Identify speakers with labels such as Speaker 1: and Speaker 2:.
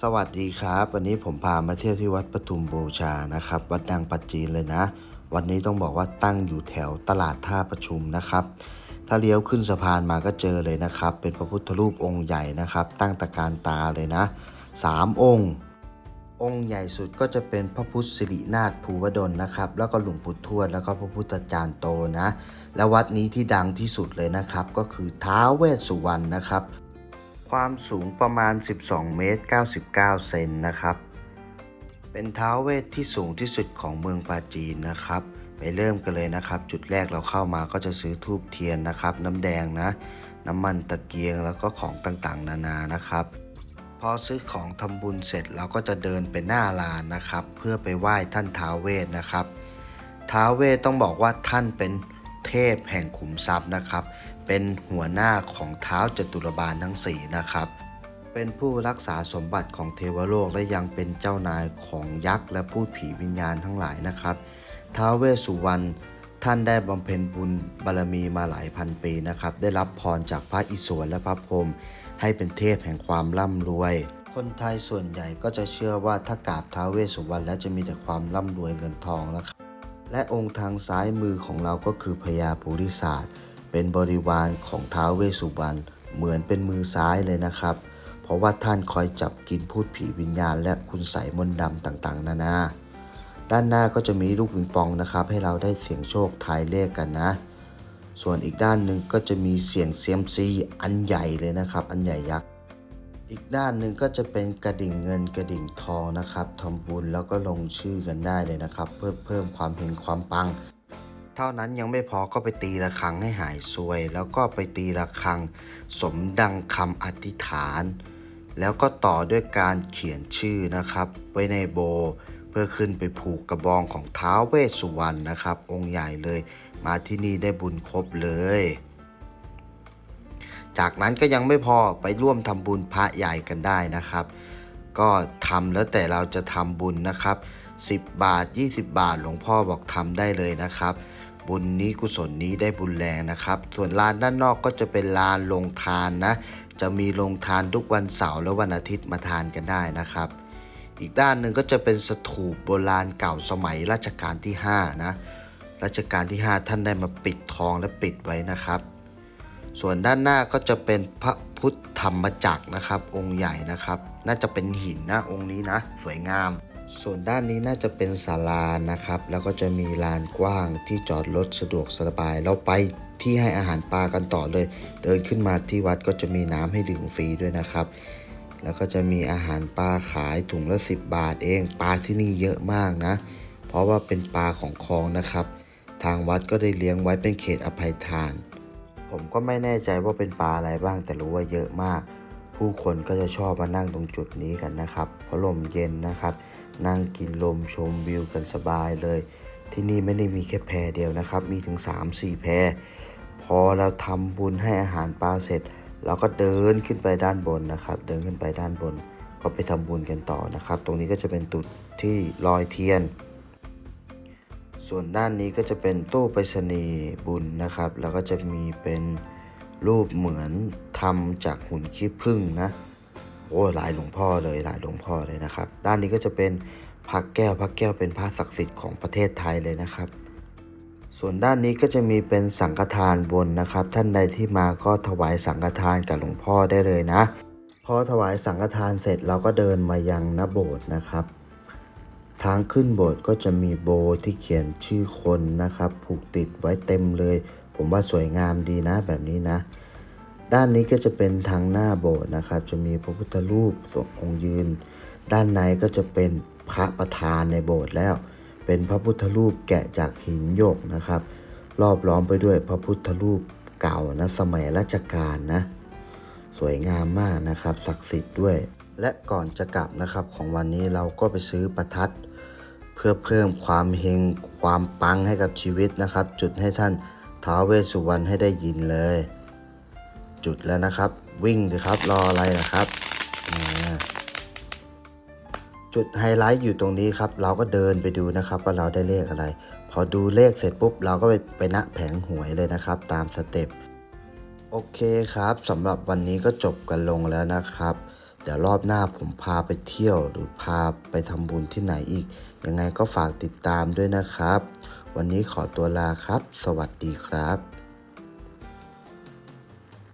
Speaker 1: สวัสดีครับ วันนี้ผมพามาเที่ยวที่วัดปทุมบูชานะครับ วัดดังปัจจีนเลยนะ วันนี้ต้องบอกว่าตั้งอยู่แถวตลาดท่าประชุมนะครับ ถ้าเลี้ยวขึ้นสะพานมาก็เจอเลยนะครับ เป็นพระพุทธรูปองค์ใหญ่นะครับ ตั้งตะการตาเลยนะสามองค์ องค์ใหญ่สุดก็จะเป็นพระพุทธสิรินาถภูวดลนะครับ แล้วก็หลวงปู่ทวดแล้วก็พระพุทธจารย์โตนะ และวัดนี้ที่ดังที่สุดเลยนะครับ ก็คือท้าวเวสสุวรรณนะครับ ความสูงประมาณ 12 เมตร 99 เซนนะครับ เป็นท้าวเวทที่สูงที่สุดของเมืองปาจีนนะครับ ไปเริ่มกันเลยนะครับ จุดแรกเราเข้ามาก็จะซื้อทูบเทียนนะครับ น้ำแดงนะ น้ำมันตะเกียงแล้วก็ของต่างๆ นานานะครับ พอซื้อของทำบุญเสร็จเราก็จะเดินไปหน้าลานนะครับ เพื่อไปไหว้ท่านท้าวเวทนะครับ ท้าวเวทต้องบอกว่าท่านเป็นเทพแห่งขุมทรัพย์นะครับ เป็นหัวหน้าของเท้าจตุรบาลทั้งสี่นะครับ เป็นผู้รักษาสมบัติของเทวโลกและยังเป็นเจ้านายของยักษ์และพูดผีวิญญาณทั้งหลายนะครับ ท้าวเวสสุวรรณท่านได้บำเพ็ญบุญบารมีมาหลายพันปีนะครับ ได้รับพรจากพระอิศวรและพระพรหมให้เป็นเทพแห่งความร่ำรวย คนไทยส่วนใหญ่ก็จะเชื่อว่าถ้ากราบท้าวเวสสุวรรณแล้วจะมีแต่ความร่ำรวยเงินทองนะครับและองค์ทางซ้ายมือของเราก็คือพญาปุริศาสตร์ เป็นบริวารของท้าวเวสสุวรรณเหมือนเป็นมือซ้ายเลยนะครับ เพราะว่าท่านคอยจับกินพูดผีวิญญาณ และคุณใส่มนต์ดำต่างๆ นานา ด้านหน้าก็จะมีลูกปิงปองนะครับ ให้เราได้เสี่ยงโชคทายเลขกันนะ ส่วนอีกด้านหนึ่งก็จะมีเสียงเซียมซีอันใหญ่เลยนะครับ อันใหญ่ยักษ์อีกด้านหนึ่งก็จะเป็นกระดิ่งเงินกระดิ่งทองนะครับทำบุญแล้วก็ลงชื่อกันได้เลยนะครับ เพื่อเพิ่มความเห็นความปัง เท่านั้นยังไม่พอก็ไปตีระฆังให้หายซวย แล้วก็ไปตีระฆังสมดังคำอธิษฐาน แล้วก็ต่อด้วยการเขียนชื่อนะครับ ไว้ในโบ เพื่อขึ้นไปผูกกระบองของท้าวเวสสุวรรณนะครับ องค์ใหญ่เลย มาที่นี่ได้บุญครบเลย จากนั้นก็ยังไม่พอไปร่วมทำบุญพระใหญ่กันได้นะครับ ก็ทำแล้วแต่เราจะทำบุญนะครับ10 บาท 20 บาท หลวงพ่อบอกทำได้เลยนะครับ บุญนี้กุศลนี้ได้บุญแรงนะครับ ส่วนลานด้านนอกก็จะเป็นลานลงทานนะ จะมีลงทานทุกวันเสาร์และวันอาทิตย์มาทานกันได้นะครับ อีกด้านหนึ่งก็จะเป็นสถูปโบราณเก่าสมัยรัชกาลที่5นะรัชกาลที่ 5 ท่านได้มาปิดทองและปิดไว้นะครับ ส่วนด้านหน้าก็จะเป็นพระพุทธธรรมจักรนะครับ องค์ใหญ่นะครับ น่าจะเป็นหินนะองค์นี้นะ สวยงาม ส่วนด้านนี้น่าจะเป็นศาลานะครับ แล้วก็จะมีลานกว้างที่จอดรถสะดวกสบายเราไปที่ให้อาหารปลากันต่อเลย เดินขึ้นมาที่วัดก็จะมีน้ำให้ดื่มฟรีด้วยนะครับ แล้วก็จะมีอาหารปลาขายถุงละ 10 บาทเองปลาที่นี่เยอะมากนะ เพราะว่าเป็นปลาของคลองนะครับ ทางวัดก็ได้เลี้ยงไว้เป็นเขตอภัยทาน ผมก็ไม่แน่ใจว่าเป็นปลาอะไรบ้างแต่รู้ว่าเยอะมาก ผู้คนก็จะชอบมานั่งตรงจุดนี้กันนะครับเพราะลมเย็นนะครับ นั่งกินลมชมวิวกันสบายเลย ที่นี่ไม่ได้มีแค่แพเดียวนะครับ มีถึง 3-4 แพ พอเราทำบุญให้อาหารปลาเสร็จ เราก็เดินขึ้นไปด้านบนนะครับ เดินขึ้นไปด้านบน ก็ไปทำบุญกันต่อนะครับ ตรงนี้ก็จะเป็นจุดที่ลอยเทียน ส่วนด้านนี้ก็จะเป็นตู้ไปรษณีย์บุญนะครับ แล้วก็จะมีเป็นรูปเหมือนทำจากหุ่นขี้ผึ้งนะ โอ้หลายหลวงพ่อเลยหลายหลวงพ่อเลยนะครับ ด้านนี้ก็จะเป็นพระแก้วพระแก้วเป็นพระศักดิ์สิทธิ์ของประเทศไทยเลยนะครับ ส่วนด้านนี้ก็จะมีเป็นสังฆทานบนนะครับ ท่านใดที่มาก็ถวายสังฆทานกับหลวงพ่อได้เลยนะพอถวายสังฆทานเสร็จเราก็เดินมายังน้าโบสถ์นะครับ ทางขึ้นโบสถ์ก็จะมีโบที่เขียนชื่อคนนะครับ ผูกติดไว้เต็มเลย ผมว่าสวยงามดีนะแบบนี้นะ ด้านนี้ก็จะเป็นทางหน้าโบสถ์นะครับ จะมีพระพุทธรูปทรงองค์ยืน ด้านในก็จะเป็นพระประธานในโบสถ์แล้ว เป็นพระพุทธรูปแกะจากหินหยกนะครับ รอบล้อมไปด้วยพระพุทธรูปเก่านะสมัยรัชกาลนะ สวยงามมากนะครับ ศักดิ์สิทธิ์ด้วย และก่อนจะกลับนะครับของวันนี้เราก็ไปซื้อประทัด เพื่อเพิ่มความเฮงความปังให้กับชีวิตนะครับ จุดให้ท่านท้าวเวสสุวรรณให้ได้ยินเลย จุดแล้วนะครับ วิ่งเลยครับรออะไรนะครับจุดไฮไลท์อยู่ตรงนี้ครับ เราก็เดินไปดูนะครับว่าเราได้เลขอะไร พอดูเลขเสร็จปุ๊บ เราก็ไปไปณแผงหวยเลยนะครับ ตามสเต็ปโอเคครับสำหรับวันนี้ก็จบกันลงแล้วนะครับ เดี๋ยวรอบหน้าผมพาไปเที่ยวหรือพาไปทำบุญที่ไหนอีก ยังไงก็ฝากติดตามด้วยนะครับ วันนี้ขอตัวลาครับ สวัสดีครับ